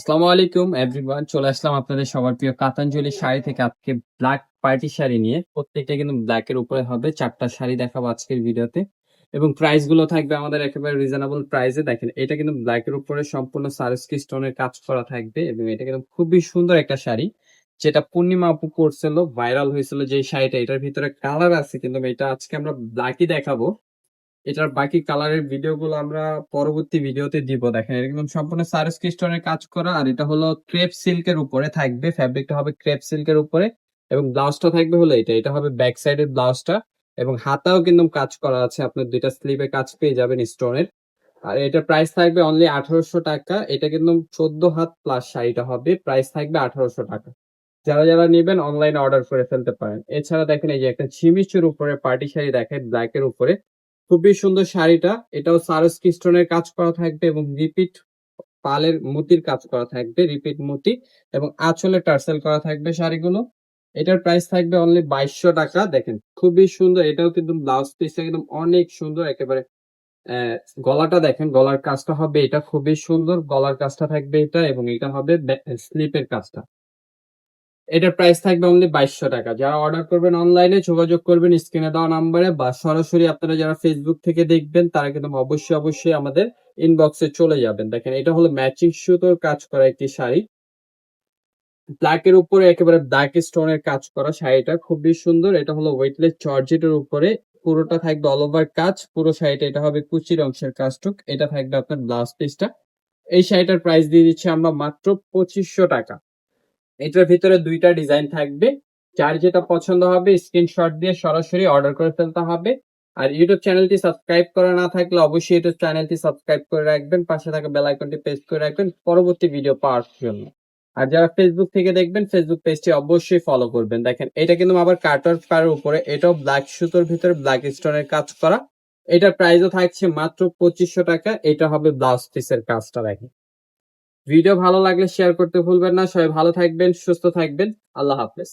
আসসালামু আলাইকুম এভরিওয়ান চলে আসলাম আপনাদের সবার প্রিয় কাতাঞ্জলি শাড়ি থেকে। আজকে ব্ল্যাক পার্টি শাড়ি নিয়ে প্রত্যেকটা কিন্তু ব্ল্যাক এর উপরে হবে। চারটা শাড়ি দেখাবো আজকের ভিডিওতে। এবং প্রাইসগুলো থাকবে আমাদের একেবারে রিজনেবল প্রাইসে দেখেন, এটা কিন্তু ব্ল্যাক এর উপরে সম্পূর্ণ সারস্কি স্টোনের কাজ করা থাকবে এবং এটা কিন্তু খুবই সুন্দর একটা শাড়ি, যেটা পূর্ণিমা আপু করছিল ভাইরাল হয়েছিল যে শাড়িটা। এটার ভিতরে কালার আছে কিন্তু, এটা আজকে আমরা ব্ল্যাকই দেখাবো। এটার বাকি কালারের ভিডিওগুলো আমরা পরবর্তী ভিডিওতে দিব। দেখেন কিন্তু সম্পূর্ণ সারস ক্রিস্টনের কাজ করা, আর এটা হলো ক্রেপ সিল্কের উপরে থাকবে ফ্যাব্রিকটা হবে ক্রেপ সিল্কের উপরে, এবং ব্লাউজটা থাকবে হলো এটা এটা হবে ব্যাক সাইড সাইডের ব্লাউজটা এবং হাতাও কিন্তু কাজ করা আছে, আপনার দুইটা স্লিপে কাজ পেয়ে যাবেন স্টোনের আর এটা প্রাইস থাকবে অনলি আঠারোশো টাকা, এটা কিন্তু চোদ্দ হাত প্লাস শাড়িটা হবে প্রাইস থাকবে আঠারোশো টাকা। যারা যারা নেবেন অনলাইনে অর্ডার করে ফেলতে পারেন। এছাড়া দেখেন, এই যে একটা ছিমিচুর উপরে পার্টি শাড়ি দেখেন ব্ল্যাক এর উপরে খুবই সুন্দর শাড়িটা। এটাও সারস স্টোনের কাজ করা থাকবে এবং রিপিট পালের মতির কাজ করা থাকবে, রিপিট মতি এবং আঁচলে টার্সেল করা থাকবে শাড়িগুলো। এটার প্রাইস থাকবে অনলি বাইশশো টাকা। দেখেন, খুবই সুন্দর। এটাও কিন্তু ব্লাউজ পিসটা একদম অনেক সুন্দর একেবারে গলাটা দেখেন, গলার কাজটা হবে এটা খুবই সুন্দর। গলার কাজটা থাকবে এটা এবং এটা হবে স্লিপের কাজটা। এটার প্রাইস থাকবে অনলি বাইশশো টাকা। যারা অর্ডার করবেন অনলাইনে যোগাযোগ করবেন স্ক্রিনে দেওয়া নাম্বারে বা সরাসরি আপনারা যারা ফেসবুক থেকে দেখবেন, তারা কিন্তু অবশ্যই অবশ্যই আমাদের ইনবক্সে চলে যাবেন। দেখেন, এটা হলো ম্যাচিং সুতোর কাজ করা একটি শাড়ি। ব্ল্যাক এর উপরে একেবারে ব্ল্যাক স্টোনের কাজ করা শাড়িটা খুবই সুন্দর। এটা হলো ওয়েটলেস জর্জেটের উপরে। পুরোটা থাকবে অল ওভার কাজ। পুরো শাড়িটা, এটা হবে কুচির অংশের কাজটুক এটা থাকবে আপনার ব্লাউজ পিসটা এই শাড়িটার প্রাইস দিয়ে দিচ্ছি আমরা মাত্র পঁচিশশো টাকা। এটার ভিতরে দুইটা ডিজাইন থাকবে। যার যেটা পছন্দ হবে স্ক্রিনশট দিয়ে সরাসরি অর্ডার করে ফেলতে হবে। আর ইউটিউব চ্যানেলটি সাবস্ক্রাইব করা না থাকলে অবশ্যই ইউটিউব চ্যানেলটি সাবস্ক্রাইব করে রাখবেন, পাশে থাকা বেল আইকনটি প্রেস করে রাখবেন পরবর্তী ভিডিও পাওয়ার জন্য। আর যারা ফেসবুক থেকে দেখবেন ফেসবুক পেজটি অবশ্যই ফলো করবেন। দেখেন, এটা কিন্তু আবার কাটার পারের উপরে, এটাও ব্ল্যাক সুতোর ভিতরে ব্ল্যাক স্টোনের কাজ করা। এটার প্রাইসও থাকছে মাত্র পঁচিশশো টাকা, এটা হবে ব্লাউজ পিসের কাজটা, দেখেন। ভিডিও ভালো লাগলে শেয়ার করতে ভুলবেন না। সবাই ভালো থাকবেন সুস্থ থাকবেন। আল্লাহ হাফেজ।